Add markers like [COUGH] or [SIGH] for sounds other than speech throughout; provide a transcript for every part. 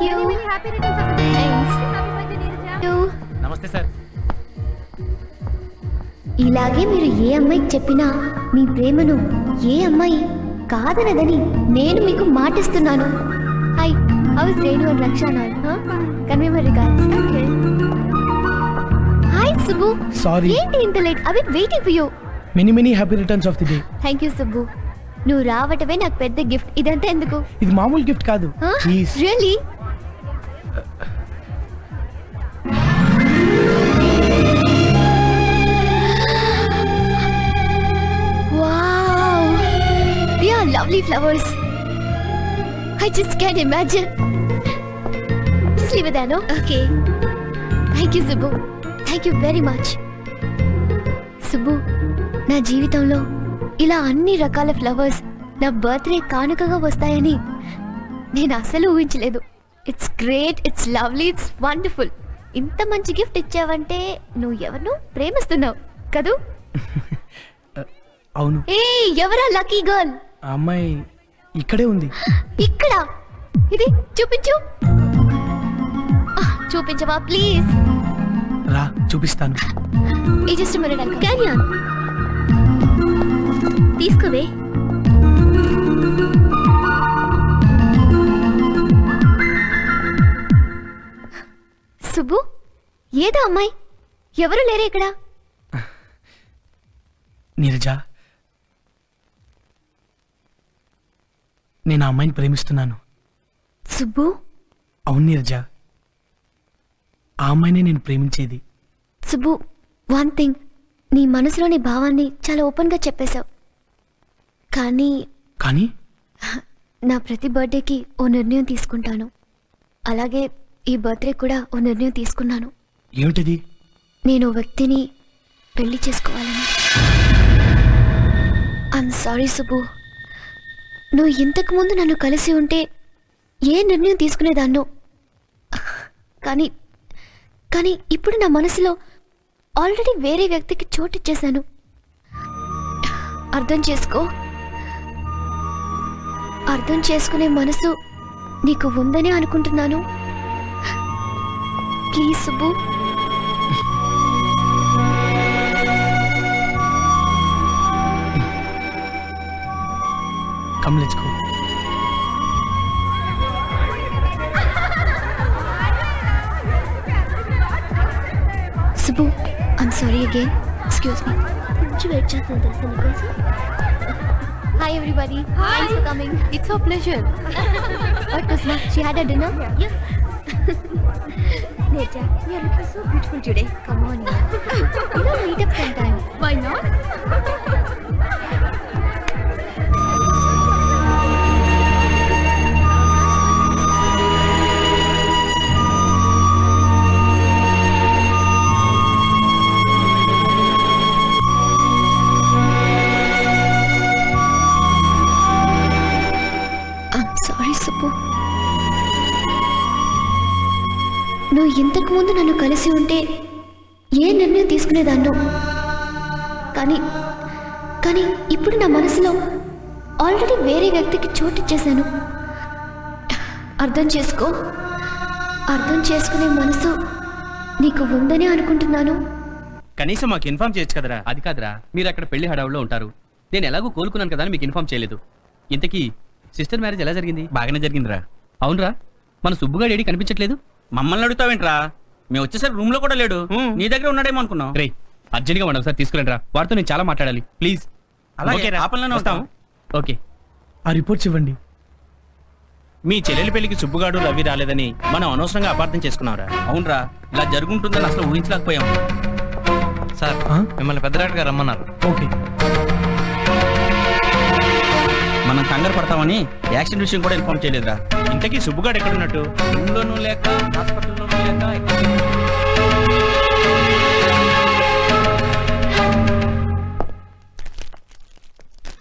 Thank you నమస్తే sir. ఇలాగే మీరు ఏ అమ్మాయికి చెప్పినా మీ ప్రేమను ఏ అమ్మాయి కాదనదని నేను మీకు మాటిస్తున్నాను. Hi how's Renu and Raksha Naal convey my regards hi Subbu sorry ఏంటి ఇంత లేట్ అవి waiting for you many many happy returns of the day thank you Subbu నువ్వు రావటమే నాకు పెద్ద గిఫ్ట్ ఇదంతా ఎందుకు? ఇది మామూలు గిఫ్ట్ కాదు. Please really lovely flowers. I just can't imagine. Just leave it there, no? Okay. Thank you, Subbu. Thank you very much. Subbu నా జీవితంలో ఇలా అన్ని రకాల ఫ్లవర్స్ నా బర్త్డే కానుకగా వస్తాయని నేను అసలు ఊహించలేదు it's great it's lovely it's wonderful ఇంత మంచి గిఫ్ట్ ఇచ్చావంటే నువ్వు ఎవరినో ప్రేమిస్తున్నావు కదూ [LAUGHS] అవును ఏ ఎవరా లక్కీ గర్ల్ ఆ అమ్మాయి ఇక్కడే ఉంది. ఇక్కడ? ఇది చూపించు. చూపించవా ప్లీజ్. రా చూపిస్తాను. ఈ జస్ట్ మినిట్ క్యారీ ఆన్ తీసుకోవే. సుబ్బు ఏదో అమ్మాయి. ఎవరు లేరే ఇక్కడ? నీరజ నేను ఆ అమ్మాయిని ప్రేమిస్తున్నాను. సుబ్బు? అవును నీరజ. ఆ అమ్మాయినే నేను ప్రేమించేది. సుబ్బు వన్ థింగ్ నీ మనసులోని భావాన్ని చాలా ఓపెన్గా చెప్పేశావు. కానీ కానీ? నా ప్రతి బర్త్డేకి ఓ నిర్ణయం తీసుకుంటాను. అలాగే ఈ బర్త్డే కూడా ఓ నిర్ణయం తీసుకున్నాను. ఏమిటది? నేను వ్యక్తిని పెళ్ళి చేసుకోవాలని. I'm sorry Subbu. నువ్వు ఇంతకు ముందు నన్ను కలిసి ఉంటే ఏ నిర్ణయం తీసుకునేదాన్నో? కానీ కానీ ఇప్పుడు నా మనసులో ఆల్రెడీ వేరే వ్యక్తికి చోటు ఇచ్చేశాను. అర్థం చేసుకో. అర్థం చేసుకునే మనసు నీకు ఉందని అనుకుంటున్నాను. Please Subbu. Come, let's go. I'm sorry again. Excuse me. Hi everybody. Hi. Thanks for coming. It's her pleasure. [LAUGHS] what Kusma? She had a dinner? Yeah. Neja, you are looking so beautiful today. Come on, yeah. [LAUGHS] you know, meet up sometime. Why not? నువ్వు ఇంతకు ముందు నన్ను కలిసి ఉంటే ఏ నిర్ణయం తీసుకునేదాన్నో. కానీ కానీ ఇప్పుడు నా మనసులో ఆల్రెడీ వేరే వ్యక్తికి చోటిచ్చేశాను అర్థం చేసుకో. అర్థం చేసుకునే మనసు నీకు ఉందని అనుకుంటున్నాను. కనీసం మాకు ఇన్ఫార్మ్ చేయొచ్చు కదరా. అది కాదురా. మీరు అక్కడ పెళ్ళి హడావుల్లో ఉంటారు. నేను ఎలాగో కోలుకున్నాను కదా అని మీకు ఇన్ఫార్మ్ చేయలేదు. ఇంతకీ సిస్టర్ మ్యారేజ్ ఎలా జరిగింది? బాగానే జరిగిందిరా. అవునరా. మన సుబ్బుగాడు ఏడి కనిపించట్లేదు? మమ్మల్ని అడుగుతావేంట్రా? మేము వచ్చేసరికి రూమ్లో కూడా లేడు. నీ దగ్గర ఉన్నాడేమో అనుకున్నాం రే అర్జెంట్గా వాడు ఒకసారి తీసుకురండి రా వాడితో నేను చాలా మాట్లాడాలి. ప్లీజ్ అలాగే, ఓకేరా? ఆ పనిలోనే వస్తాం. ఉంటాం. ఓకే. ఆ రిపోర్ట్స్ ఇవ్వండి. మీ చెల్లెలి పెళ్ళికి సుబ్బుగాడు రవి రాలేదని మనం అనవసరంగా అపార్థం చేసుకున్నాంరా అవునరా. ఇలా జరుగుంటుందని అసలు ఊహించలేకపోయాం. సార్? మిమ్మల్ని పెద్దరాటగా రమ్మన్నారు. ఓకే. మనం కంగారు పడతామని యాక్సిడెంట్ విషయం కూడా ఇన్ఫార్మ్ చేయలేదురా. ఇంతకీ సుబ్బుగాడు ఎక్కడున్నట్టు? రూమ్ లోనూ లేక హాస్పిటల్లోనూ లేక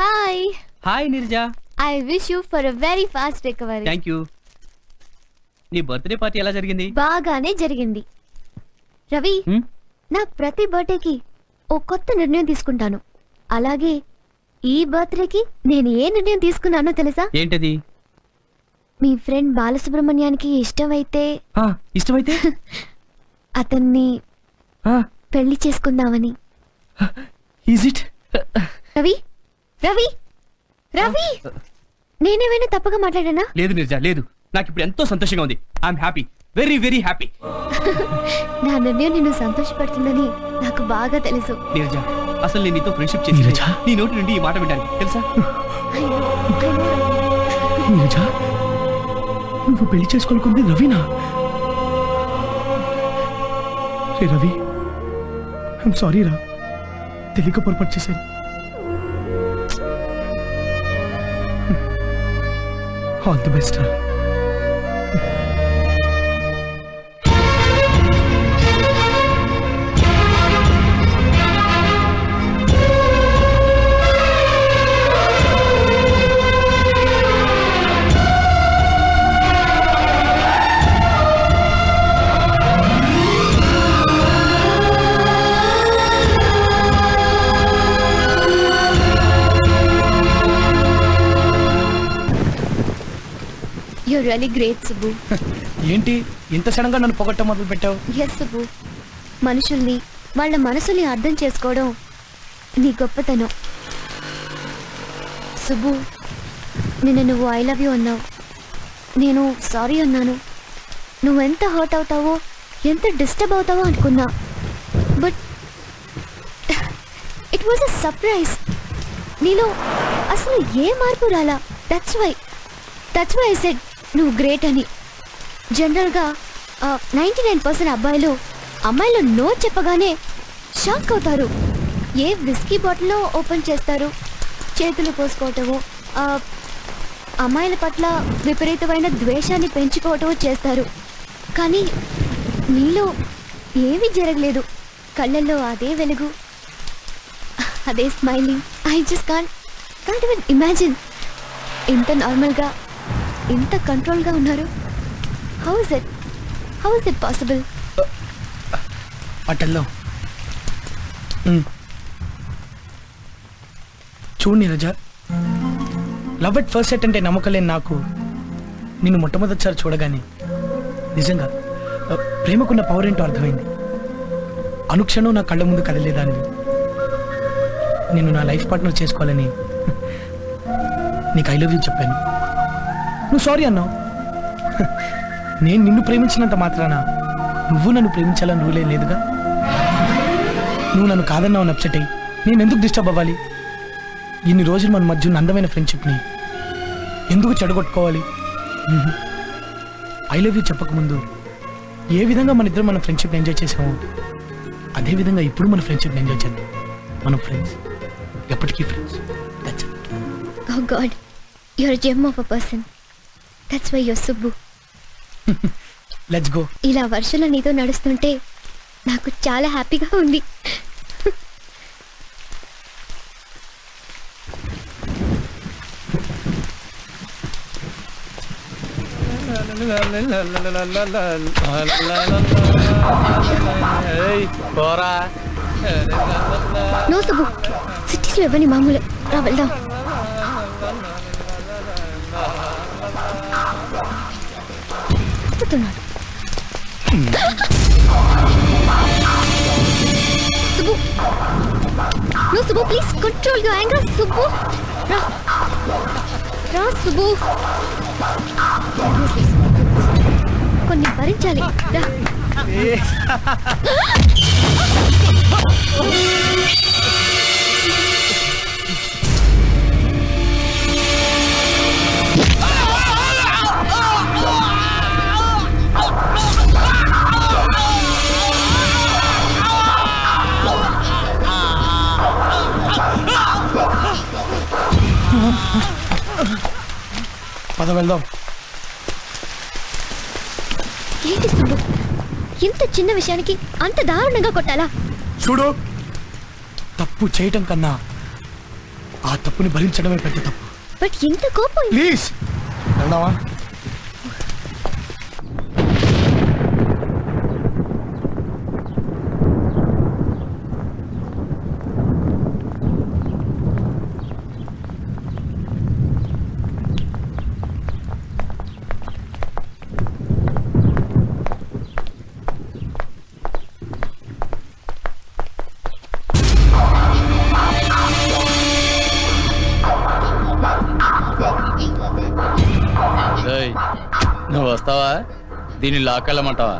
hi hi Neeraja. I wish you for a very fast recovery thank you నీ బర్త్డే పార్టీ ఎలా జరిగింది? బాగానే జరిగింది. రవి? నా ప్రతి బర్త్డేకి ఓ కొత్త నిర్ణయం తీసుకుంటాను. అలాగే ఈ బర్త్డేకి నేను ఏ నిర్ణయం తీసుకున్నానో తెలుసా? ఏంటది? మీ ఫ్రెండ్ బాలసుబ్రహ్మణ్యానికి ఇష్టమైతే ఇష్టమైతే? [LAUGHS] అతన్ని పెళ్ళి చేసుకుందామని. [GASPS] [LAUGHS] రవి రవి రవి! నేనేమైనా తప్పగా మాట్లాడానా? లేదు నిర్జా లేదు. నాకు ఇప్పుడు ఎంతో సంతోషంగా ఉంది. I'm happy very very happy నా నిర్ణయం నిన్ను సంతోషపడుతుందని నాకు బాగా తెలుసు. నీరజ అసలు నేను నీతో ఫ్రెండ్షిప్ చేసి? నీ నోటి నుండి ఈ మాట వినడానికి తెలుసా. నీరజ? నువ్వు పెళ్ళి చేసుకోవాలనుకుంది రవినా? రే రవి ఐమ్ సారీ రా. తెలియక పొరపాటు చేశాను. ఆల్ ది బెస్ట్ రా. You're really great, Subbu. [LAUGHS] ఏంటి? ఇంత సడన్గా నన్ను పొగట్ట మొదలు పెట్టావు ఎస్ సుబ్బు మనుషుల్ని వాళ్ళ మనసుల్ని అర్థం చేసుకోవడం నీ గొప్పతనం. సుబ్బు నిన్న నువ్వు ఐ లవ్ యూ అన్నావు. నేను సారీ అన్నాను. నువ్వెంత హర్ట్ అవుతావో ఎంత డిస్టర్బ్ అవుతావో అనుకున్నా. But it was a surprise నీలో అసలు ఏ మార్పు రాలా? That's why that's why I said నువ్వు గ్రేట్ అని. జనరల్గా నైంటీ నైన్ పర్సెంట్ అబ్బాయిలు అమ్మాయిలు నో చెప్పగానే షాక్ అవుతారు. ఏ విస్కీ బాటిల్లో ఓపెన్ చేస్తారు? చేతులు పోసుకోవటము అమ్మాయిల పట్ల విపరీతమైన ద్వేషాన్ని పెంచుకోవటం చేస్తారు. కానీ నీలో ఏమీ జరగలేదు. కళ్ళల్లో అదే వెలుగు అదే smiling I just can can't even imagine ఇంత నార్మల్గా ఇంత కంట్రోల్గా ఉన్నారు? How is it how is it possible అటల్లో. Um. చూడు Neeraja love at first sight అంటే నమ్మకం లేని నాకు నిన్ను మొట్టమొదటిసారి చూడగానే నిజంగా ప్రేమకున్న పవర్ ఏంటో అర్థమైంది. అనుక్షణం నా కళ్ళ ముందు కదలేదాన్ని నేను నా లైఫ్ పార్ట్నర్ చేసుకోవాలని [LAUGHS] నీకు ఐ లవ్ యూ చెప్పాను. నువ్వు సారీ అన్నావు. నేను నిన్ను ప్రేమించినంత మాత్రాన నువ్వు నన్ను ప్రేమించాలని రూలే లేదుగా? నువ్వు నన్ను కాదన్నావు అప్సెట్ అయ్యి నేను ఎందుకు డిస్టర్బ్ అవ్వాలి? ఇన్ని రోజులు మన మధ్య ఉన్న అందమైన ఫ్రెండ్షిప్ని ఎందుకు చెడగొట్టుకోవాలి? ఐ లవ్ యూ చెప్పకముందు ఏ విధంగా మన ఇద్దరు మన ఫ్రెండ్షిప్ని ఎంజాయ్ చేసామో అదేవిధంగా ఇప్పుడు మన ఫ్రెండ్షిప్ని ఎంజాయ్ చేద్దాం. మనం ఫ్రెండ్స్ ఎప్పటికీ friends oh god your gem of a person that's why your Subbu let's go ఇలా వర్షంలో నీతో నడుస్తుంటే నాకు చాలా హ్యాపీగా ఉంది. నో సుబ్బు సిటీస్లో ఇవ్వని మామూలే. రా వెళ్దాం. తిప్పుతున్నాడు Subbu. No Subbu please control your anger Subbu. రా. రా సుబ్బు. కొన్ని భరించాలి. రా. పద వెళ్దాం. ఏంటి సుబ్బు? ఇంత చిన్న విషయానికి అంత దారుణంగా కొట్టాలా? చూడు తప్పు చేయటం కన్నా ఆ తప్పుని భరించడమే పెద్ద తప్పు. బట్ ఇంత కోపం ప్లీజ్! వెళ్దామా? దీన్ని లాకెళ్ళమంటావా?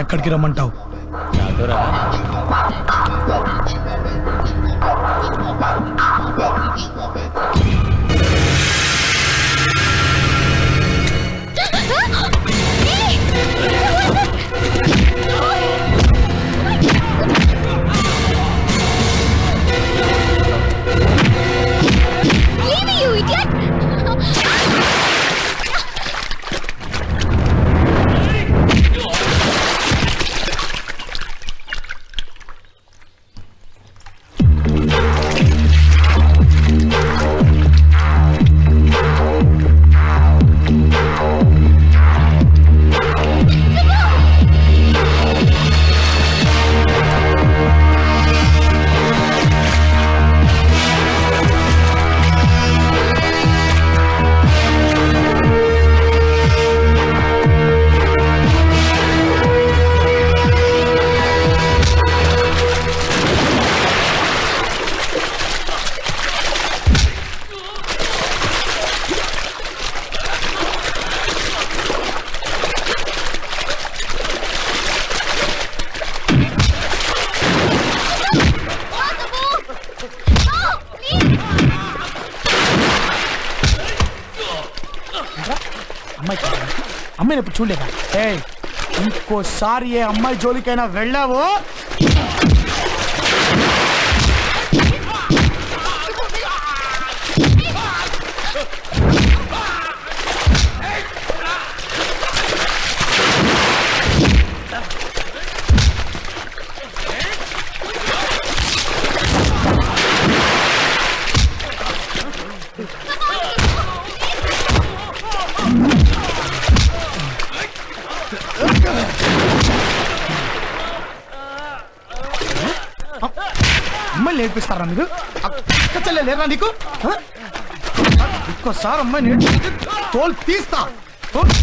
ఎక్కడికి రమ్మంటావు? నాతో అమ్మాయిని ఇప్పుడు చూడలేదా? ఏ ఇంకోసారి ఏ అమ్మాయి జోలికైనా వెళ్ళావో? అమ్మాయి నేర్పిస్తారా మీరు? అక్క చెల్లె లేరా నీకు? ఒక్కసారి అమ్మాయి నేర్పిస్తే తోలు తీస్తా. తోలు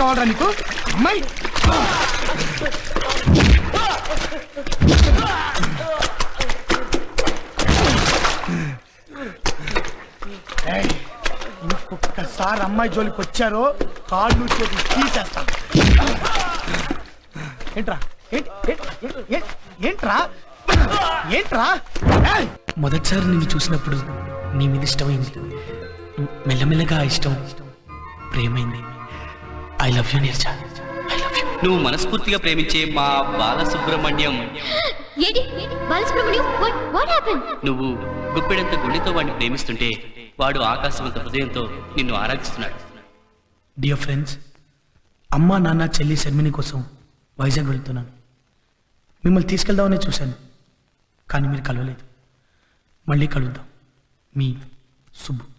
కావాలరా నీకు? అమ్మాయి ఏయ్, ఇంకొకసారి అమ్మాయి జోలికి వచ్చారో కాళ్ళు చేతులు తీసేస్తా. ఏంట్రా? ఏంట్రా? ఏంట్రా? మొదటిసారి నిన్ను చూసినప్పుడు నీ మీద ఇష్టమైంది. మెల్లమెల్లగా ఇష్టం ప్రేమైంది. I love you Neerja I love you నువ్వు మనస్ఫూర్తిగా ప్రేమించే మా బాలసుబ్రహ్మణ్యం. ఏంటి? బాలసుబ్రహ్మణ్యం? వాట్ వాట్ హ్యాపెన్ నువ్వు గుప్పెడంత గుండెతో వాడిని ప్రేమిస్తుంటే వాడు ఆకాశవంత హృదయంతో నిన్ను ఆరాధిస్తున్నాడు. డియర్ ఫ్రెండ్స్ అమ్మ నాన్న చెల్లి శర్మిని కోసం వైజాగ్ వెళ్తున్నాను. మిమ్మల్ని తీసుకెళ్దామని చూశాను కానీ మీరు కలవలేదు. మళ్ళీ కలుద్దాం. మీ Subbu.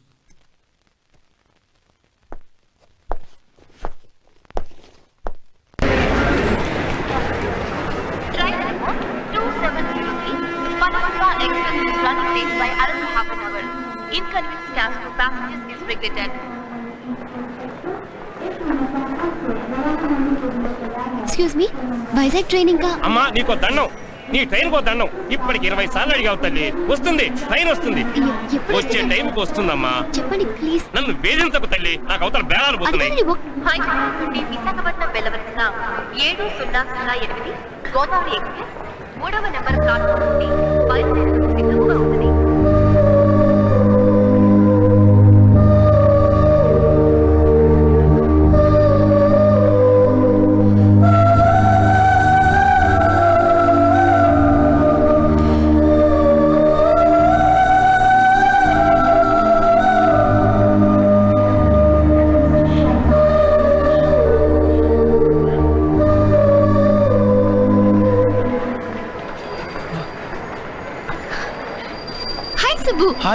Hour. Inconvenience to passengers is regretted. Excuse me Vizag train ఇంకా అమ్మా నీకో దండం. నీ ట్రైన్ కో దండం. ఇప్పటికి ఇరవై సార్లు అడిగావు తల్లి. వస్తుంది ట్రైన్ వస్తుంది. ఎప్పుడు వచ్చే వస్తుంది? టైంకి వస్తుందమ్మా. చెప్పండి ప్లీజ్ నన్ను వేధించకు తల్లి. నాకు అవతల బేరాలు పోతున్నాయి. అందుకని ఒక్- హైదరాబాద్ నుండి విశాఖపట్నం వెళ్ళవలసిన ఏడు సున్నా సున్నా ఎనిమిది గోదావరి ఎక్స్ప్రెస్ మూడవ నెంబర్ ప్లాట్ఫామ్ నుండి బయలుదేరడం సిద్ధంగా ఉన్నది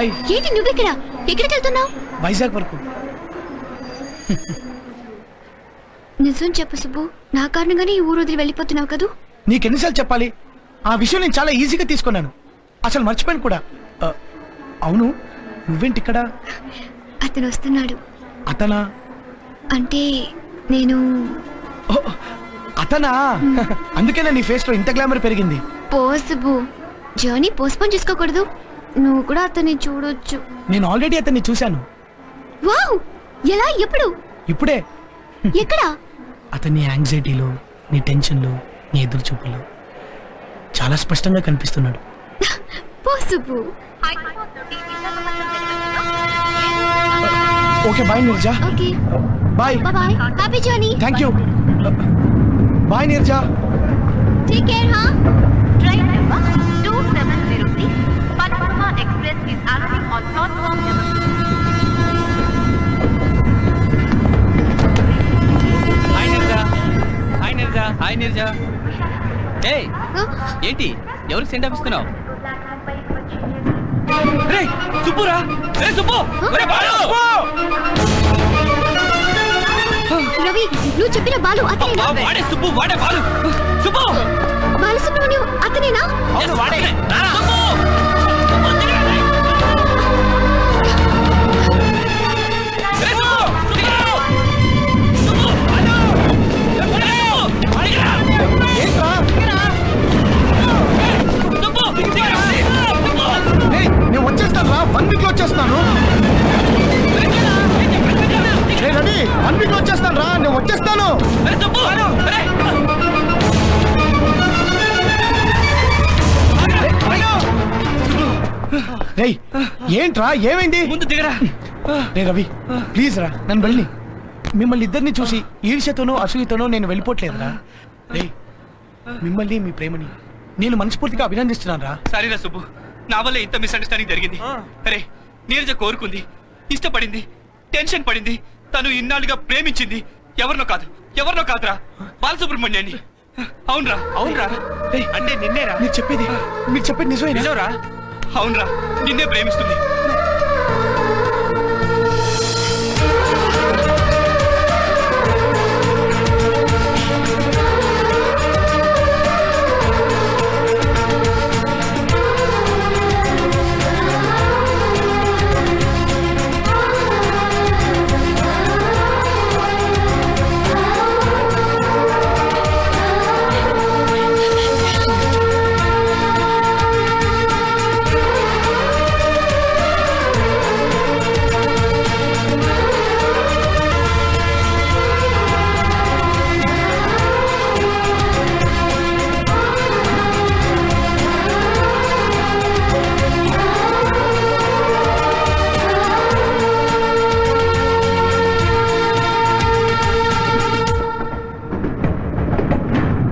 హాయ్ ఏంటి నువ్వు ఇక్కడ ఎక్కడికి వెళ్తున్నావు? వైజాగ్ వరకు. నిజం చెప్పు సుబ్బు. నా కారణంగానే ఈ ఊరు వదిలి వెళ్ళిపోతున్నావు కదూ? నీకెన్నిసార్లు చెప్పాలి? ఆ విషయం నేను చాలా ఈజీగా తీసుకున్నాను. అసలు మర్చిపోయాను కూడా. ఆ, అవును నువ్వేంటి ఇక్కడ అతను వస్తున్నాడు. అతనా? అంటే నేను ఓ, అతనా? అందుకేనా నీ ఫేస్లో ఇంత గ్లామర్ పెరిగింది? పో సుబ్బు. జర్నీ పోస్ట్పోన్ చేసుకోకూడదు. నువ్వు కూడా అతన్ని చూడొచ్చు. నేను ఆల్రెడీ అతన్ని చూశాను. వావ్! ఎలా? ఎప్పుడు? ఇప్పుడే. ఎక్కడ? అతని యాంగ్జైటీలో నీ టెన్షన్లో నీ ఎదురు చూపులో చాలా స్పష్టంగా కనిపిస్తున్నాడు. పో సుబ్బు హైదరాబాద్ నుండి విశాఖపట్నం వెళ్ళవలసిన okay bye Nirja okay bye bye happy journey thank you bye Nirja take care హా number 2706, Panorama Express is arriving on platform number 2. Hi Nirja hi Nirja hi Nirja ఏ ఏంటి? ఎవరికి సెండ్ ఆఫ్ ఇస్తున్నావు? రేయ్, సుబ్బురా. రే సుబ్బు. ఒరే బాలు! రవి నువ్వు చెప్పిన బాలు అతనేనా? అబ్బా, వాడే సుబ్బు వాడే బాలు. సుబ్బు. బాలసుబ్రహ్మణ్యం అతనేనా? అవును వాడే! సుబ్బు, ఏంట్రా ఏమైంది? ముందు దిగరా. రే రవి ప్లీజ్ రా నన్ను వెళ్ళి. మిమ్మల్ని ఇద్దరిని చూసి ఈర్ష్యతోనో అసూయతోనో నేను వెళ్ళిపోవట్లేదురా రే. మిమ్మల్ని మీ ప్రేమని నేను మనస్ఫూర్తిగా అభినందిస్తున్నాను రా. సారీరా సుబ్బు నా వల్ల ఇంత మిస్అండర్స్టాండింగ్ జరిగింది. అరే నీరజ కోరుకుంది ఇష్టపడింది టెన్షన్ పడింది తను ఇన్నాళ్ళుగా ప్రేమించింది. ఎవరినో కాదు ఎవరినో కాదురా బాలసుబ్రహ్మణ్యాన్ని. అవునరా అవునరా. అంటే నిన్నేరా. మీరు చెప్పేది మీరు చెప్పేది నిజమేనా? నిజంరా. అవునరా నిన్నే ప్రేమిస్తుంది.